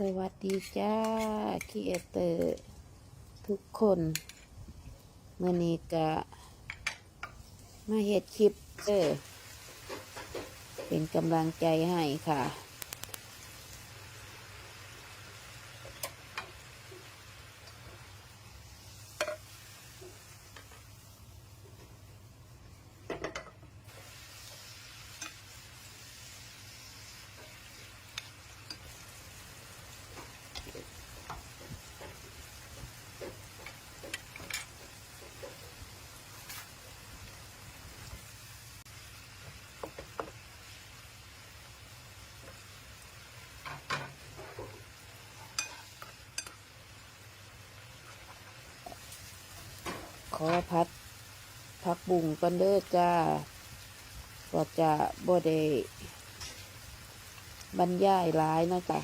สวัสดีจ้าคีเอเตอร์ทุกคนเมื่อนี้กะมาเฮ็ดคลิปเตอร์เป็นกำลังใจให้ค่ะ อพัดพักบุ่งกันเด้อจ้าก็จะบ่ได้บรรยายหลายนาะจ๊ะ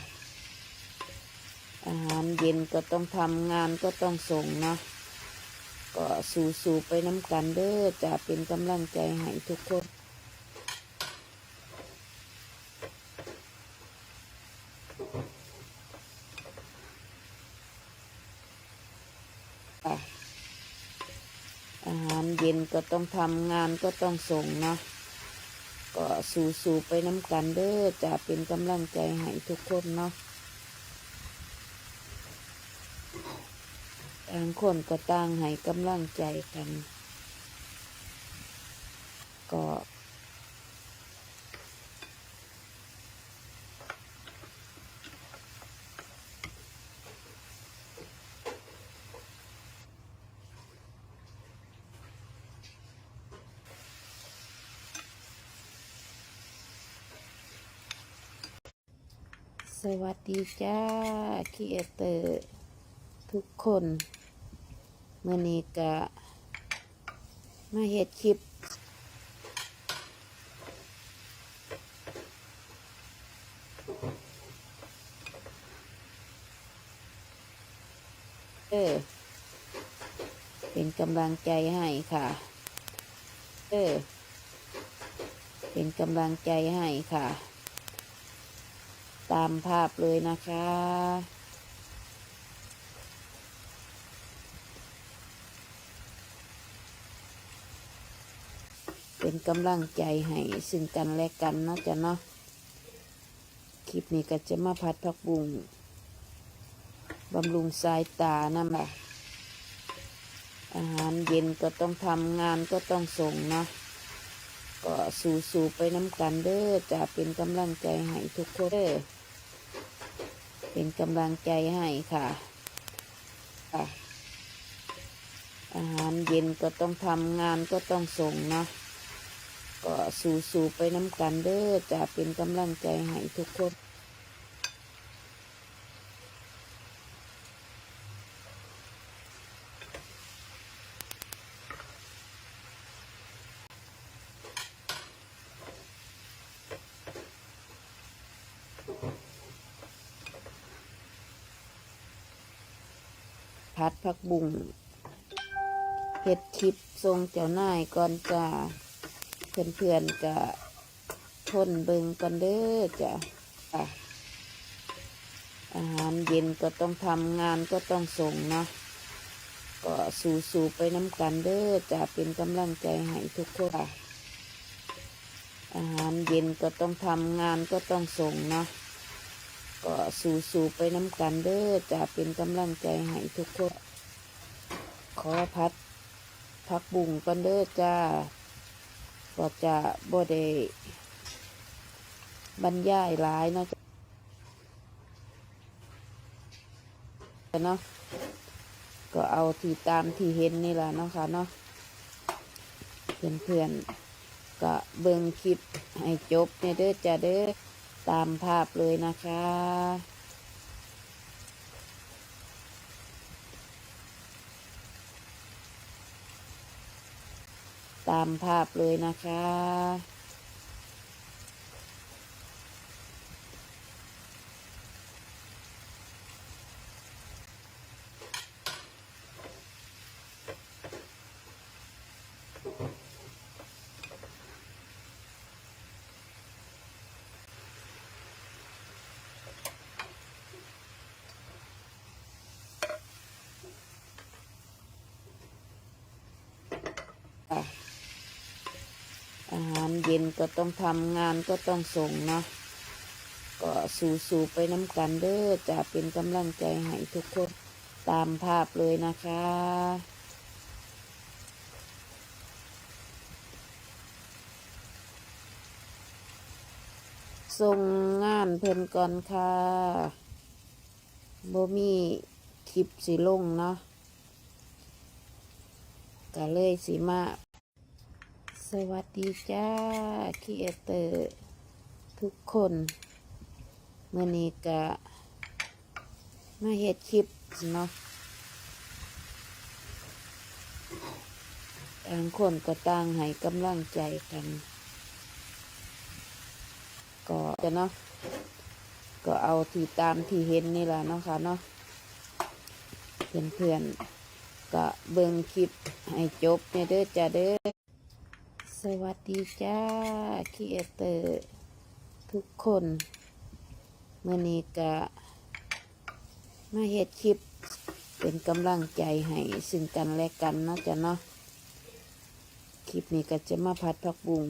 อาหารเย็นก็ต้องทำงานก็ต้องส่งนะก็สู้ๆไปน้ำกันเด้อจะเป็นกำลังใจให้ทุกคน อาหาร เย็นก็ต้องทำงานก็ต้องส่งเนาะก็สู้ๆไปน้ำกันเด้อจะเป็นกำลังใจให้ทุกคนเนาะต่างคนก็ต่างให้กำลังใจกัน ก็ สวัสดีจ้าคีเอเตอร์ทุกคนเมื่อนี้กะมาเฮ็ดคลิป เออ เป็นกำลังใจให้ค่ะ เออ เป็นกำลังใจให้ค่ะ ตามภาพเลยนะคะ เป็นกำลังใจให้ซึ่งกันและกันเนาะจ๊ะเนาะคลิปนี้ก็จะมาพัดพักบุงบำรุงสายตานั่นแหละอาหารเย็นก็ต้องทำงานก็ต้องส่งเนาะก็สู้ๆไปน้ำกันเด้อจะเป็นกำลังใจให้ทุกคนเด้อ เป็นกำลังใจให้ค่ะค่ะ อาหารเย็นก็ต้องทำงานก็ต้องส่งนะก็สู้ๆไปน้ำกันเด้อจะเป็นกำลังใจให้ทุกคน พัดพักบุงเฮ็ดคลิปทรงเจ้านายก่อนจ้าเพื่อนเพื่อนๆกะทนเบิงกันเด้อจ้ะอะอาหารเย็นก็ต้องทำงานก็ต้องส่งเนาะก็สู้ๆไปน้ำกันเด้อจะเป็นกำลังใจให้ทุกคนอาหารเย็นก็ต้องทำงานก็ต้องส่งเนาะ ก็สู้ๆไปน้ำกันเด้อจะเป็นกำลังใจให้ทุกคน ขอพัดพักบุ่งกันเด้อจ้าก็จะบ่ได้บรรยายหลายเนาะจ้ะเนาะก็เอาที่ตามที่เห็นนี่แหละเนาะค่ะเนาะเพื่อนๆก็เบิ่งคลิปให้จบในเด้อจ้าเด้อ ตามภาพเลยนะคะ ตามภาพเลยนะคะ เย็นก็ต้องทำงานก็ต้องส่งเนาะก็สู้ๆไปน้ำกันเด้อจะเป็นกำลังใจให้ทุกคนตามภาพเลยนะคะส่งงานเพิ่นก่อนค่ะบ่มีคลิปสิลงเนาะก็เลยสิมา สวัสดีจ้าคีเอเตอร์ทุกคนเมื่อนี้ก็มาเฮ็ดคลิปเนาะต่างคนก็ต่างให้กำลังใจกัน ก็จะเนาะก็เอาที่ตามที่เห็นนี่แหละเนาะค่ะเนาะเพื่อนๆก็เบิ่งคลิปให้จบเนี่ยเด้อจ้าเด้อ สวัสดีจ้าคีเอเตอร์ทุกคนเมื่อนี้ก็มาเฮ็ดคลิปเป็นกำลังใจให้ซึ่งกันและกันเนาะจ้ะเนาะคลิปนี้ก็จะมาพัดผักบุ้ง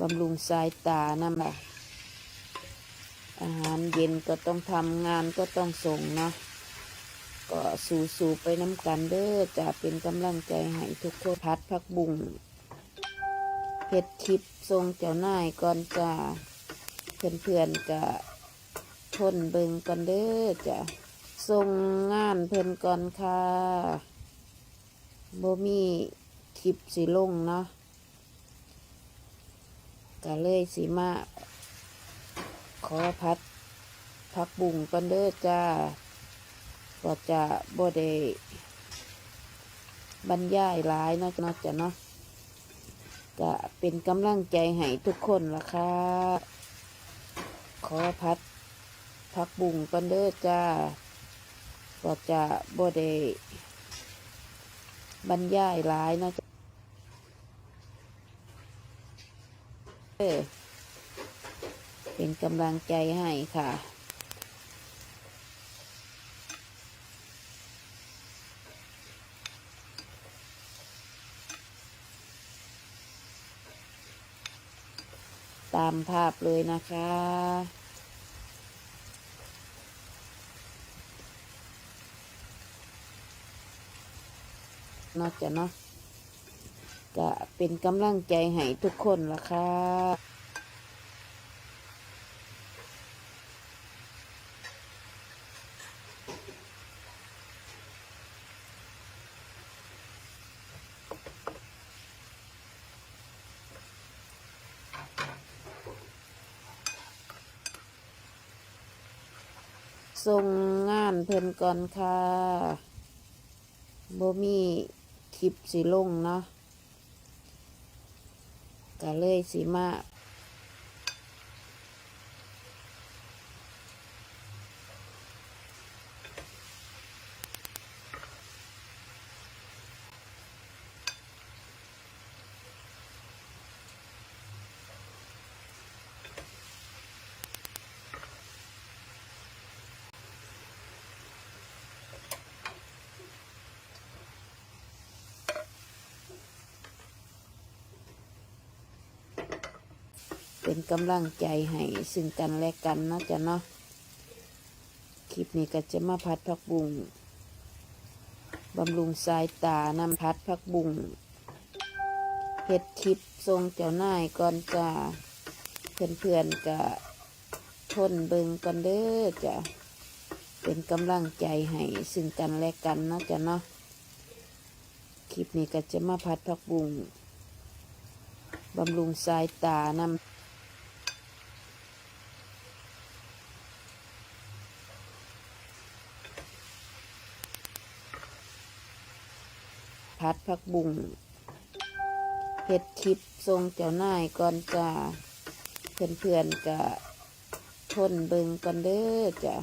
บำรุงสายตานั่นแหละอาหารเย็นก็ต้องทำงานก็ต้องส่งเนาะ ก็สู้ๆไปน้ำกันเด้อจะเป็นกำลังใจให้ทุกคนพัดผักบุ้งเฮ็ดคลิปทรงเจ้านายก่อนจ้าเพื่อนๆก็ทนเบิงกันเด้อจะส่งงานเพิ่นก่อนค่ะบ่มีคลิปสิลงเนาะก็เลยสิมาขอพัดพักบุ่งกันเด้อจ้า ก็จะบ่ได้บรรยายหลายเนาะเนาะจ้ะเนาะก็เป็นกำลังใจให้ทุกคนละค่ะ ขอพัดพักบุ่งกันเด้อจ้า ก็จะบ่ได้บรรยายหลายเนาะจ้ะเออเป็นกำลังใจให้ค่ะ ตามภาพเลยนะคะ นอกจากเนาะจะเป็นกำลังใจให้ทุกคนละค่ะ ส่งงานเพิ่นก่อนค่ะบ่มีคลิปสิลงเนาะก็เลยสิมา เป็นกำลังใจให้ซึ่งกันและกันนะจ้ะเนาะคลิปนี้ก็จะมาพัดผักบุ้งบำรุงสายตานำพัดผักบุ้งเฮ็ดคลิปทรงเจ้านายก่อนจ้าเพื่อนๆก็ทนเบิงกันเด้อจ้ะเป็นกำลังใจให้ซึ่งกันและกันนะจ้ะเนาะคลิปนี้ก็จะมาพัดผักบุ้งบำรุงสายตานำ ผักบุ่งเห็ดคลิปทรงเจ้านายก่อนจ้าเพื่อนๆจะทนเบิงกันเด้อจ้ะ